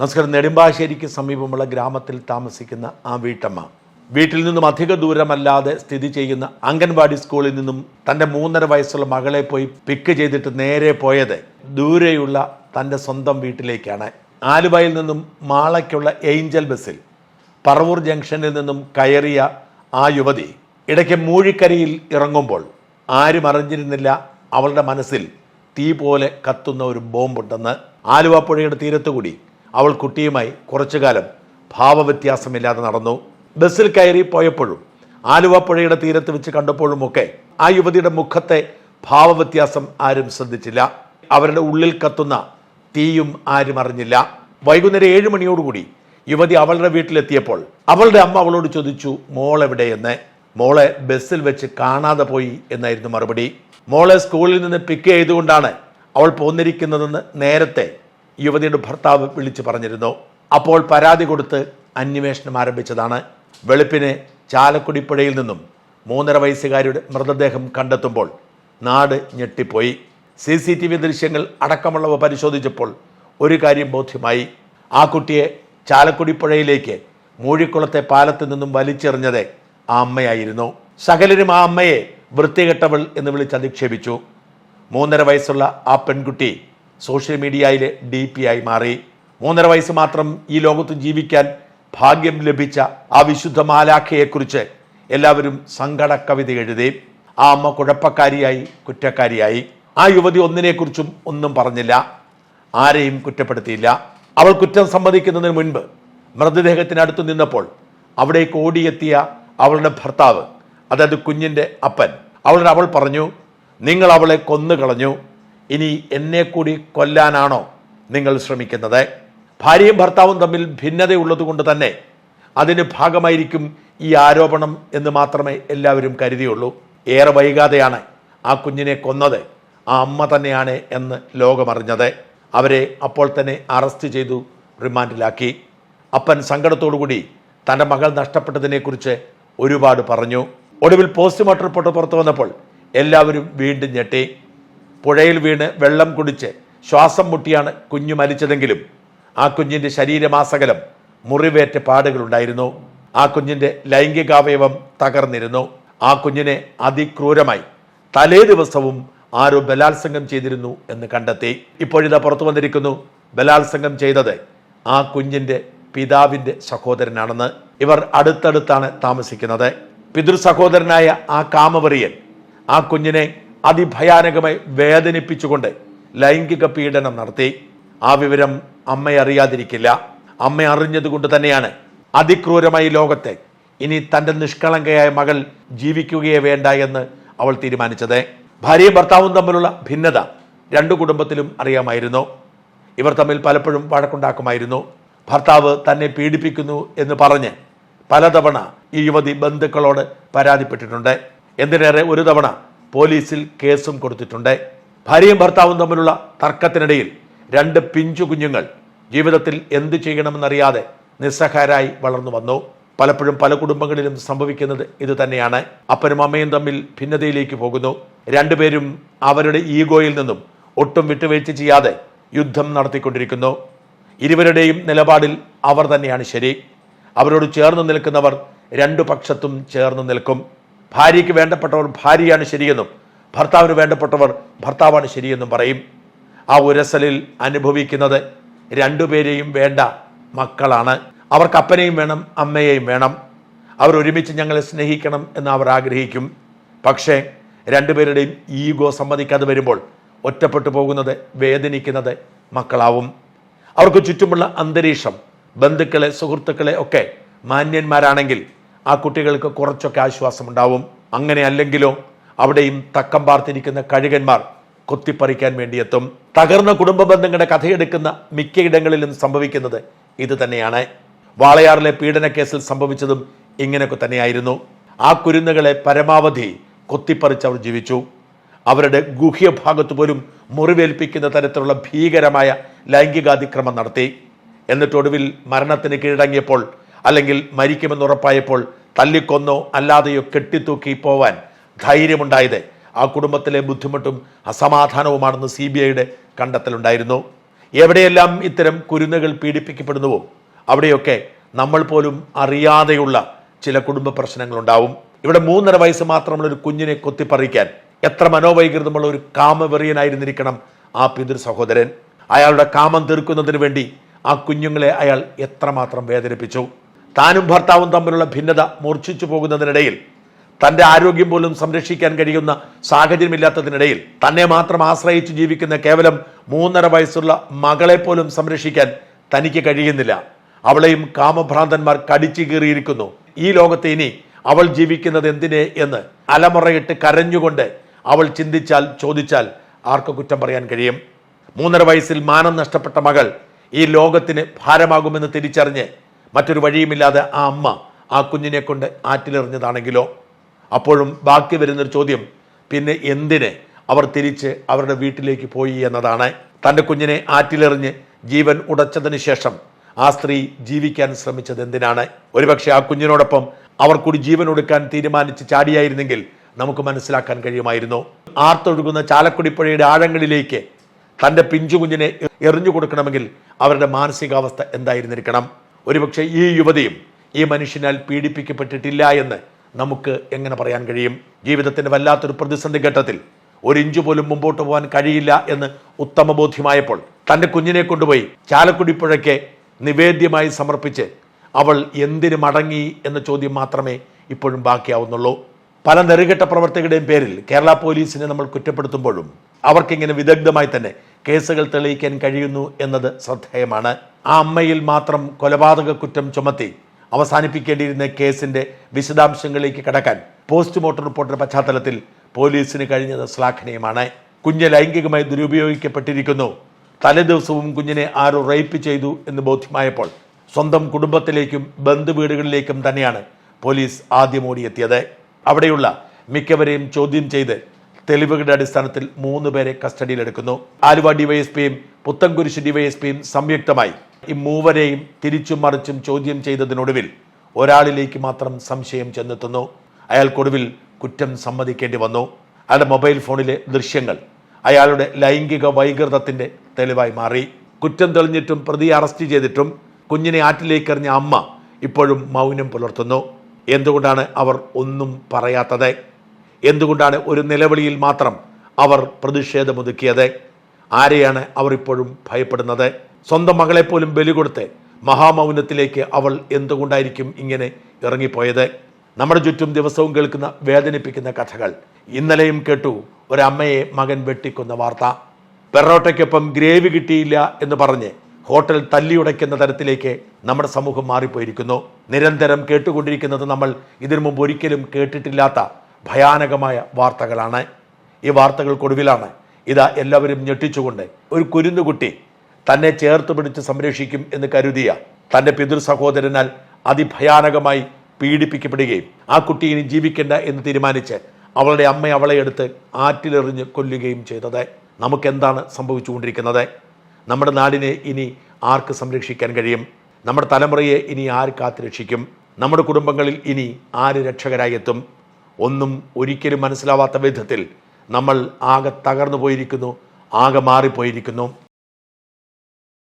നമസ്കാരം. നെടുമ്പാശ്ശേരിക്ക് സമീപമുള്ള ഗ്രാമത്തിൽ താമസിക്കുന്ന ആ വീട്ടമ്മ വീട്ടിൽ നിന്നും അധിക ദൂരമല്ലാതെ സ്ഥിതി ചെയ്യുന്ന അംഗൻവാടി സ്കൂളിൽ നിന്നും തന്റെ മൂന്നര വയസ്സുള്ള മകളെ പോയി പിക്ക് ചെയ്തിട്ട് നേരെ പോയത് ദൂരെയുള്ള തന്റെ സ്വന്തം വീട്ടിലേക്കാണ്. ആലുവയിൽ നിന്നും മാളയ്ക്കുള്ള ഏഞ്ചൽ ബസ്സിൽ പറവൂർ ജംഗ്ഷനിൽ നിന്നും കയറിയ ആ യുവതി ഇടയ്ക്ക് മൂഴിക്കരയിൽ ഇറങ്ങുമ്പോൾ ആരും അറിഞ്ഞിരുന്നില്ല അവളുടെ മനസ്സിൽ തീ പോലെ കത്തുന്ന ഒരു ബോംബുണ്ടെന്ന്. ആലുവ പുഴയുടെ തീരത്തുകൂടി അവൾ കുട്ടിയുമായി കുറച്ചു കാലം ഭാവവ്യത്യാസമില്ലാതെ നടന്നു. ബസ്സിൽ കയറി പോയപ്പോഴും ആലുവ പുഴയുടെ തീരത്ത് വെച്ച് കണ്ടപ്പോഴുമൊക്കെ ആ യുവതിയുടെ മുഖത്തെ ഭാവവ്യത്യാസം ആരും ശ്രദ്ധിച്ചില്ല. അവരുടെ ഉള്ളിൽ കത്തുന്ന തീയും ആരും അറിഞ്ഞില്ല. വൈകുന്നേരം ഏഴ് മണിയോടുകൂടി യുവതി അവളുടെ വീട്ടിലെത്തിയപ്പോൾ അവളുടെ അമ്മ അവളോട് ചോദിച്ചു മോൾ എവിടെയെന്ന് മോളെ ബസ്സിൽ വെച്ച് കാണാതെ പോയി എന്നായിരുന്നു മറുപടി. മോളെ സ്കൂളിൽ നിന്ന് പിക്ക് ചെയ്തുകൊണ്ടാണ് അവൾ പോന്നിരിക്കുന്നതെന്ന് നേരത്തെ യുവതിയുടെ ഭർത്താവ് വിളിച്ചു പറഞ്ഞിരുന്നു. അപ്പോൾ പരാതി കൊടുത്ത് അന്വേഷണം ആരംഭിച്ചതാണ്. വെളുപ്പിന് ചാലക്കുടി പുഴയിൽ നിന്നും മൂന്നര വയസ്സുകാരിയുടെ മൃതദേഹം കണ്ടെത്തുമ്പോൾ നാട് ഞെട്ടിപ്പോയി. സി സി ടി വി ദൃശ്യങ്ങൾ അടക്കമുള്ളവ പരിശോധിച്ചപ്പോൾ ഒരു കാര്യം ബോധ്യമായി. ആ കുട്ടിയെ ചാലക്കുടി പുഴയിലേക്ക് മൂഴിക്കുളത്തെ പാലത്തിൽ നിന്നും വലിച്ചെറിഞ്ഞത് ആ അമ്മയായിരുന്നു. സകലരും ആ അമ്മയെ വൃത്തികെട്ടവൾ എന്ന് വിളിച്ച് അധിക്ഷേപിച്ചു. മൂന്നര വയസ്സുള്ള ആ പെൺകുട്ടി സോഷ്യൽ മീഡിയയിലെ ഡി പി ആയി മാറി. മൂന്നര വയസ്സ് മാത്രം ഈ ലോകത്ത് ജീവിക്കാൻ ഭാഗ്യം ലഭിച്ച ആ വിശുദ്ധ മാലാഖയെക്കുറിച്ച് എല്ലാവരും സങ്കട കവിത എഴുതി. ആ അമ്മ കുഴപ്പക്കാരിയായി കുറ്റക്കാരിയായി. ആ യുവതി ഒന്നിനെക്കുറിച്ചും ഒന്നും പറഞ്ഞില്ല. ആരെയും കുറ്റപ്പെടുത്തിയില്ല. അവൾ കുറ്റം സമ്മതിക്കുന്നതിന് മുൻപ് മൃതദേഹത്തിനടുത്ത് നിന്നപ്പോൾ അവിടേക്ക് ഓടിയെത്തിയ അവളുടെ ഭർത്താവ് അതായത് കുഞ്ഞിന്റെ അപ്പൻ അവളുടെ അവൾ പറഞ്ഞു നിങ്ങൾ അവളെ കൊന്നു കളഞ്ഞു ഇനി എന്നെ കൂടി കൊല്ലാനാണോ നിങ്ങൾ ശ്രമിക്കുന്നത്? ഭാര്യയും ഭർത്താവും തമ്മിൽ ഭിന്നതയുള്ളത് കൊണ്ട് തന്നെ അതിന് ഭാഗമായിരിക്കും ഈ ആരോപണം എന്ന് മാത്രമേ എല്ലാവരും കരുതിയുള്ളൂ. ഏറെ വൈകാതെയാണ് ആ കുഞ്ഞിനെ കൊന്നത്. ആ അമ്മ തന്നെയാണ് എന്ന് ലോകമറിഞ്ഞത്. അവരെ അപ്പോൾ തന്നെ അറസ്റ്റ് ചെയ്തു റിമാൻഡിലാക്കി. അപ്പൻ സങ്കടത്തോടുകൂടി തന്റെ മകൾ നഷ്ടപ്പെട്ടതിനെക്കുറിച്ച് ഒരുപാട് പറഞ്ഞു. ഒടുവിൽ പോസ്റ്റ്മോർട്ടം റിപ്പോർട്ട് പുറത്തു വന്നപ്പോൾ എല്ലാവരും വീണ്ടും ഞെട്ടി. പുഴയിൽ വീണ് വെള്ളം കുടിച്ച് ശ്വാസം മുട്ടിയാണ് കുഞ്ഞു മരിച്ചതെങ്കിലും ആ കുഞ്ഞിന്റെ ശരീരമാസകലം മുറിവേറ്റ പാടുകളുണ്ടായിരുന്നു. ആ കുഞ്ഞിന്റെ ലൈംഗികാവയവം തകർന്നിരുന്നു. ആ കുഞ്ഞിനെ അതിക്രൂരമായി തലേ ദിവസവും ആരോ ബലാത്സംഗം ചെയ്തിരുന്നു എന്ന് കണ്ടെത്തി. ഇപ്പോഴിതാ പുറത്തു വന്നിരിക്കുന്നു. ബലാത്സംഗം ചെയ്തത് ആ കുഞ്ഞിന്റെ പിതാവിന്റെ സഹോദരനാണെന്ന്. ഇവർ അടുത്തടുത്താണ് താമസിക്കുന്നത്. പിതൃ സഹോദരനായ ആ കാമവറിയൻ ആ കുഞ്ഞിനെ അതിഭയാനകമായി വേദനിപ്പിച്ചുകൊണ്ട് ലൈംഗിക പീഡനം നടത്തി. ആ വിവരം അമ്മ അറിയാതിരിക്കില്ല. അമ്മ അറിഞ്ഞതുകൊണ്ട് തന്നെയാണ് അതിക്രൂരമായി ലോകത്തെ ഇനി തന്റെ നിഷ്കളങ്കയായ മകൾ ജീവിക്കുകയേ വേണ്ട എന്ന് അവൾ തീരുമാനിച്ചത്. ഭാര്യയും ഭർത്താവും തമ്മിലുള്ള ഭിന്നത രണ്ടു കുടുംബത്തിലും അറിയാമായിരുന്നു. ഇവർ തമ്മിൽ പലപ്പോഴും വഴക്കുണ്ടാക്കുമായിരുന്നു. ഭർത്താവ് തന്നെ പീഡിപ്പിക്കുന്നു എന്ന് പറഞ്ഞ് പലതവണ ഈ യുവതി ബന്ധുക്കളോട് പരാതിപ്പെട്ടിട്ടുണ്ട്. എന്തിനേറെ ഒരു തവണ പോലീസിൽ കേസും കൊടുത്തിട്ടുണ്ട്. ഭാര്യയും ഭർത്താവും തമ്മിലുള്ള തർക്കത്തിനിടയിൽ രണ്ട് പിഞ്ചു കുഞ്ഞുങ്ങൾ ജീവിതത്തിൽ എന്തു ചെയ്യണമെന്നറിയാതെ നിസ്സഹാരായി വളർന്നു വന്നു. പലപ്പോഴും പല കുടുംബങ്ങളിലും സംഭവിക്കുന്നത് ഇത് തന്നെയാണ്. അപ്പനും അമ്മയും തമ്മിൽ ഭിന്നതയിലേക്ക് പോകുന്നു. രണ്ടുപേരും അവരുടെ ഈഗോയിൽ നിന്നും ഒട്ടും വിട്ടുവീഴ്ച ചെയ്യാതെ യുദ്ധം നടത്തിക്കൊണ്ടിരിക്കുന്നു. ഇരുവരുടെയും നിലപാടിൽ അവർ തന്നെയാണ് ശരി. അവരോട് ചേർന്ന് നിൽക്കുന്നവർ രണ്ടു പക്ഷത്തും ചേർന്ന് നിൽക്കും. ഭാര്യയ്ക്ക് വേണ്ടപ്പെട്ടവർ ഭാര്യയാണ് ശരിയെന്നും ഭർത്താവിന് വേണ്ടപ്പെട്ടവർ ഭർത്താവാണ് ശരിയെന്നും പറയും. ആ ഉരസലിൽ അനുഭവിക്കുന്നത് രണ്ടുപേരെയും വേണ്ട മക്കളാണ്. അവർക്ക് അപ്പനെയും വേണം അമ്മയെയും വേണം. അവർ ഒരുമിച്ച് ഞങ്ങളെ സ്നേഹിക്കണം എന്ന് അവർ ആഗ്രഹിക്കും. പക്ഷേ രണ്ടുപേരുടെയും ഈഗോ സമ്മതിക്കാതെ വരുമ്പോൾ ഒറ്റപ്പെട്ടു പോകുന്നത് വേദനിക്കുന്നത് മക്കളാവും. അവർക്ക് ചുറ്റുമുള്ള അന്തരീക്ഷം ബന്ധുക്കളെ സുഹൃത്തുക്കളെ ഒക്കെ മാന്യന്മാരാണെങ്കിൽ ആ കുട്ടികൾക്ക് കുറച്ചൊക്കെ ആശ്വാസം ഉണ്ടാവും അങ്ങനെ അല്ലെങ്കിലോ അവിടെയും തക്കം പാർത്തിരിക്കുന്ന കഴുകന്മാർ കൊത്തിപ്പറിക്കാൻ വേണ്ടിയെത്തും. തകർന്ന കുടുംബ ബന്ധങ്ങളുടെ കഥയെടുക്കുന്ന മിക്കയിടങ്ങളിലും സംഭവിക്കുന്നത് ഇത് തന്നെയാണ്. വാളയാറിലെ കേസിൽ സംഭവിച്ചതും ഇങ്ങനെയൊക്കെ തന്നെയായിരുന്നു. ആ കുരുന്നുകളെ പരമാവധി കൊത്തിപ്പറിച്ച് അവർ ജീവിച്ചു. അവരുടെ ഗുഹ്യഭാഗത്ത് പോലും മുറിവേൽപ്പിക്കുന്ന തരത്തിലുള്ള ഭീകരമായ ലൈംഗികാതിക്രമം നടത്തി. എന്നിട്ടൊടുവിൽ മരണത്തിന് കീഴടങ്ങിയപ്പോൾ അല്ലെങ്കിൽ മരിക്കുമെന്ന് ഉറപ്പായപ്പോൾ തല്ലിക്കൊന്നോ അല്ലാതെയോ കെട്ടിത്തൂക്കി പോവാൻ ധൈര്യമുണ്ടായത് ആ കുടുംബത്തിലെ ബുദ്ധിമുട്ടും അസമാധാനവുമാണെന്ന് സി ബി ഐയുടെ കണ്ടെത്തലുണ്ടായിരുന്നു. എവിടെയെല്ലാം ഇത്തരം കുരുന്നുകൾ പീഡിപ്പിക്കപ്പെടുന്നുവോ അവിടെയൊക്കെ നമ്മൾ പോലും അറിയാതെയുള്ള ചില കുടുംബ പ്രശ്നങ്ങളുണ്ടാവും. ഇവിടെ മൂന്നര വയസ്സ് മാത്രമുള്ള ഒരു കുഞ്ഞിനെ കൊത്തിപ്പറിക്കാൻ എത്ര മനോവൈകൃതമുള്ള ഒരു കാമവെറിയനായിരുന്നിരിക്കണം ആ പിതൃ സഹോദരൻ. അയാളുടെ കാമം തീർക്കുന്നതിന് വേണ്ടി ആ കുഞ്ഞുങ്ങളെ അയാൾ എത്രമാത്രം വേദനിപ്പിച്ചു. താനും ഭർത്താവും തമ്മിലുള്ള ഭിന്നത മൂർച്ഛിച്ചു പോകുന്നതിനിടയിൽ തന്റെ ആരോഗ്യം പോലും സംരക്ഷിക്കാൻ കഴിയുന്ന സാഹചര്യമില്ലാത്തതിനിടയിൽ തന്നെ മാത്രം ആശ്രയിച്ച് ജീവിക്കുന്ന കേവലം മൂന്നര വയസ്സുള്ള മകളെ പോലും സംരക്ഷിക്കാൻ തനിക്ക് കഴിയുന്നില്ല. അവളെയും കാമഭ്രാന്തന്മാർ കടിച്ചു കീറിയിരിക്കുന്നു. ഈ ലോകത്ത് ഇനി അവൾ ജീവിക്കുന്നത് എന്തിനെ എന്ന് അലമുറയിട്ട് കരഞ്ഞുകൊണ്ട് അവൾ ചിന്തിച്ചാൽ ചോദിച്ചാൽ ആർക്ക് കുറ്റം പറയാൻ കഴിയും? മൂന്നര വയസ്സിൽ മാനം നഷ്ടപ്പെട്ട മകൾ ഈ ലോകത്തിന് ഭാരമാകുമെന്ന് തിരിച്ചറിഞ്ഞ് മറ്റൊരു വഴിയുമില്ലാതെ ആ അമ്മ ആ കുഞ്ഞിനെ കൊണ്ട് ആറ്റിലെറിഞ്ഞതാണെങ്കിലോ? അപ്പോഴും ബാക്കി വരുന്നൊരു ചോദ്യം പിന്നെ എന്തിന് അവർ തിരിച്ച് അവരുടെ വീട്ടിലേക്ക് പോയി എന്നതാണ്. തന്റെ കുഞ്ഞിനെ ആറ്റിലെറിഞ്ഞ് ജീവൻ ഉടച്ചതിന് ശേഷം ആ സ്ത്രീ ജീവിക്കാൻ ശ്രമിച്ചത് എന്തിനാണ്? ഒരുപക്ഷെ ആ കുഞ്ഞിനോടൊപ്പം അവർ കൂടി ജീവൻ ഒടുക്കാൻ തീരുമാനിച്ച് ചാടിയായിരുന്നെങ്കിൽ നമുക്ക് മനസ്സിലാക്കാൻ കഴിയുമായിരുന്നു. ആർത്തൊഴുകുന്ന ചാലക്കുടി പുഴയുടെ ആഴങ്ങളിലേക്ക് തന്റെ പിഞ്ചു കുഞ്ഞിനെ എറിഞ്ഞു കൊടുക്കണമെങ്കിൽ അവരുടെ മാനസികാവസ്ഥ എന്തായിരുന്നിരിക്കണം? ഒരുപക്ഷെ ഈ യുവതിയും ഈ മനുഷ്യനാൽ പീഡിപ്പിക്കപ്പെട്ടിട്ടില്ല എന്ന് നമുക്ക് എങ്ങനെ പറയാൻ കഴിയും? ജീവിതത്തിന്റെ വല്ലാത്തൊരു പ്രതിസന്ധി ഘട്ടത്തിൽ ഒരു ഇഞ്ച് പോലും മുമ്പോട്ട് പോകാൻ കഴിയില്ല എന്ന് ഉത്തമ ബോധ്യമായപ്പോൾ തന്റെ കുഞ്ഞിനെ കൊണ്ടുപോയി ചാലക്കുടി പുഴയ്ക്ക് നിവേദ്യമായി സമർപ്പിച്ച് അവൾ എന്തിനു മടങ്ങി എന്ന ചോദ്യം മാത്രമേ ഇപ്പോഴും ബാക്കിയാവുന്നുള്ളൂ. പല നെറുകെട്ട പ്രവർത്തകരുടെയും പേരിൽ കേരള പോലീസിനെ നമ്മൾ കുറ്റപ്പെടുത്തുമ്പോഴും അവർക്കിങ്ങനെ വിദഗ്ധമായി തന്നെ കേസുകൾ തെളിയിക്കാൻ കഴിയുന്നു എന്നത് ശ്രദ്ധേയമാണ്. ആ അമ്മയിൽ മാത്രം കൊലപാതക കുറ്റം ചുമത്തി അവസാനിപ്പിക്കേണ്ടിയിരുന്ന കേസിന്റെ വിശദാംശങ്ങളിലേക്ക് കടക്കാൻ പോസ്റ്റ്മോർട്ടം റിപ്പോർട്ടിന്റെ പശ്ചാത്തലത്തിൽ പോലീസിന് കഴിഞ്ഞത് ശ്ലാഘനീയമാണ്. കുഞ്ഞ് ലൈംഗികമായി ദുരുപയോഗിക്കപ്പെട്ടിരിക്കുന്നു. തലേദിവസവും കുഞ്ഞിനെ ആരോ റേപ്പ് ചെയ്തു എന്ന് ബോധ്യമായപ്പോൾ സ്വന്തം കുടുംബത്തിലേക്കും ബന്ധുവീടുകളിലേക്കും തന്നെയാണ് പോലീസ് ആദ്യം ഓടിയെത്തിയത്. അവിടെയുള്ള മിക്കവരെയും ചോദ്യം ചെയ്ത് തെളിവുകളുടെ അടിസ്ഥാനത്തിൽ മൂന്ന് പേരെ കസ്റ്റഡിയിലെടുക്കുന്നു. ആലുവ ഡിവൈഎസ്പിയും പുത്തൻകുരിശ് ഡിവൈഎസ്പിയും സംയുക്തമായി ഈ മൂവരെയും തിരിച്ചും മറിച്ചും ചോദ്യം ചെയ്തതിനൊടുവിൽ ഒരാളിലേക്ക് മാത്രം സംശയം ചെന്നെത്തുന്നു. അയാൾക്കൊടുവിൽ കുറ്റം സമ്മതിക്കേണ്ടി വന്നു. അയാളുടെ മൊബൈൽ ഫോണിലെ ദൃശ്യങ്ങൾ അയാളുടെ ലൈംഗിക വൈകൃതത്തിന്റെ തെളിവായി മാറി. കുറ്റം തെളിഞ്ഞിട്ടും പ്രതി അറസ്റ്റ് ചെയ്തിട്ടും കുഞ്ഞിനെ ആറ്റിലേക്ക് എറിഞ്ഞ അമ്മ ഇപ്പോഴും മൗനം പുലർത്തുന്നു. എന്തുകൊണ്ടാണ് അവർ ഒന്നും പറയാത്തത്? എന്തുകൊണ്ടാണ് ഒരു നിലവിളിയിൽ മാത്രം അവർ പ്രതിഷേധമൊതുക്കിയത് ആരെയാണ് അവർ ഇപ്പോഴും ഭയപ്പെടുന്നത്? സ്വന്തം മകളെ പോലും ബലി കൊടുത്ത് മഹാമൗനത്തിലേക്ക് അവൾ എന്തുകൊണ്ടായിരിക്കും ഇങ്ങനെ ഇറങ്ങിപ്പോയത്? നമ്മുടെ ചുറ്റും ദിവസവും കേൾക്കുന്ന വേദനിപ്പിക്കുന്ന കഥകൾ. ഇന്നലെയും കേട്ടു ഒരമ്മയെ മകൻ വെട്ടിക്കൊന്ന വാർത്ത. പെറോട്ടയ്ക്കൊപ്പം ഗ്രേവി കിട്ടിയില്ല എന്ന് പറഞ്ഞ് ഹോട്ടൽ തല്ലിയുടയ്ക്കുന്ന തരത്തിലേക്ക് നമ്മുടെ സമൂഹം മാറിപ്പോയിരിക്കുന്നു. നിരന്തരം കേട്ടുകൊണ്ടിരിക്കുന്നത് നമ്മൾ ഇതിനു മുമ്പ് ഒരിക്കലും കേട്ടിട്ടില്ലാത്ത ഭയാനകമായ വാർത്തകളാണ്. ഈ വാർത്തകൾക്കൊടുവിലാണ് ഇതാ എല്ലാവരും ഞെട്ടിച്ചുകൊണ്ട് ഒരു കുരുന്നുകുട്ടി തന്നെ ചേർത്ത് പിടിച്ച് സംരക്ഷിക്കും എന്ന് കരുതിയ തന്റെ പിതൃ സഹോദരനാൽ അതിഭയാനകമായി പീഡിപ്പിക്കപ്പെടുകയും ആ കുട്ടി ഇനി ജീവിക്കേണ്ട എന്ന് തീരുമാനിച്ച് അവളുടെ അമ്മ അവളെ എടുത്ത് ആറ്റിലെറിഞ്ഞ് കൊല്ലുകയും ചെയ്തത്. നമുക്കെന്താണ് സംഭവിച്ചുകൊണ്ടിരിക്കുന്നത്? നമ്മുടെ നാടിനെ ഇനി ആർക്ക് സംരക്ഷിക്കാൻ കഴിയും? നമ്മുടെ തലമുറയെ ഇനി ആര് കാത്തുരക്ഷിക്കും? നമ്മുടെ കുടുംബങ്ങളിൽ ഇനി ആര് രക്ഷകരായി എത്തും? ഒന്നും ഒരിക്കലും മനസ്സിലാവാത്ത വിധത്തിൽ നമ്മൾ ആകെ തകർന്നു പോയിരിക്കുന്നു ആകെ മാറിപ്പോയിരിക്കുന്നു.